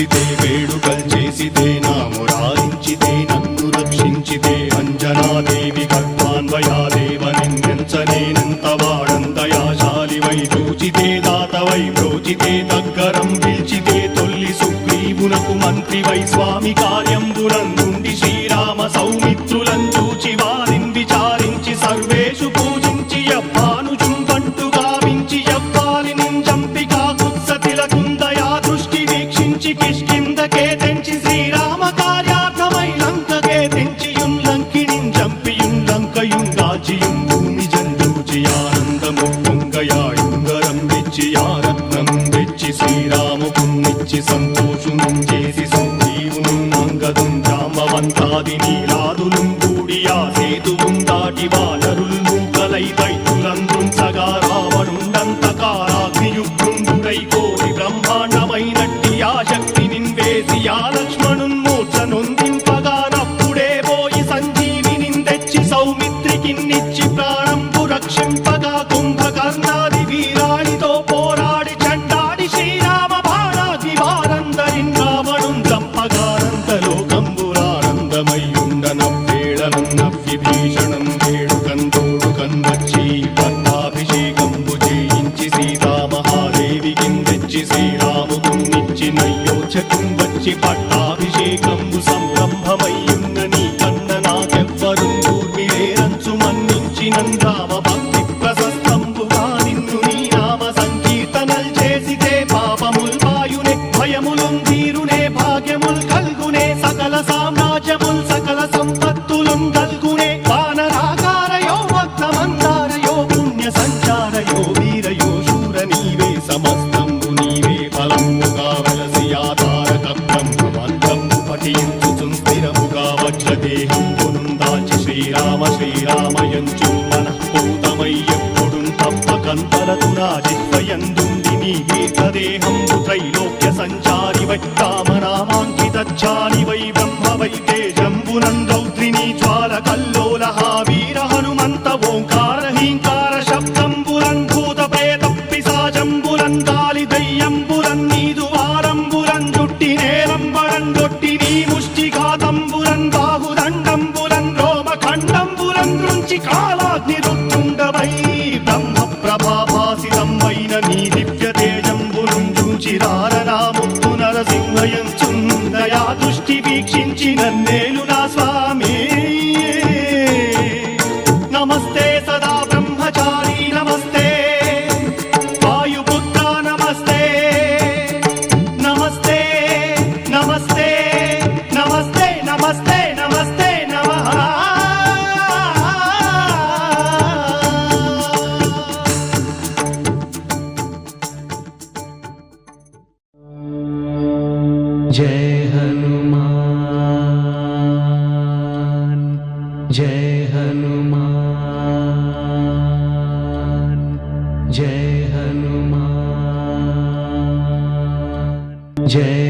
పూజించితే వేడుకలు చేసితే నా మురారించితే నన్ను రక్షించితే అంజనాదేవి గర్భాన్వయాదేవ నిన్నెంచనేనంత వాడందయాశాలివై చూచితే దాతవై ప్రోచితే దగ్గరం పిలిచితే తొల్లి సుగ్రీవునకు మంత్రివై స్వామి కార్యంబులందుండి శ్రీరామ సౌమిత్రులం చూచి వారిని ఆనందము తెచ్చి వెచ్చి ఆరత్నం వెచ్చి శ్రీరాముకున్నిచ్చి సంతోషును చేసి సంజీవును అంగదుం జామవంతాది వేళనన్న విభీషణం వేడుకందోడు కన్వచ్చి పట్టాభిషేకంబు చేయించి సీతామహాదేవి కిందెచ్చి శ్రీరాముకున్నిచ్చి నయ్యోచకం వచ్చి పట్ట వెలసి ఆధారక బ్రహ్మమంత్రము పఠించుచుం స్థిరముగా వజ్రదేహం పునుందాచి శ్రీరామ శ్రీరామయంచు మనఃపూతమై ఎప్పుడు తప్పకంతలతు నీ త్రైలోక్య సంచారి వై రామనామాంకితాని గొట్టి నీ ముష్టి ముష్టిఘాతంబురన్ బాహుదండంబురన్ రోమ ఖండంబురన్ నుంచి కాలాగ్ని రుత్తుండవై బ్రహ్మ ప్రభాభాసితం నీ దివ్య తేజంబును చూచిరారనాముత్తు నరసింహయంచుందయా దృష్టి వీక్షించి నన్నేలు जय हनुमान जय हनुमान जय हनुमान जय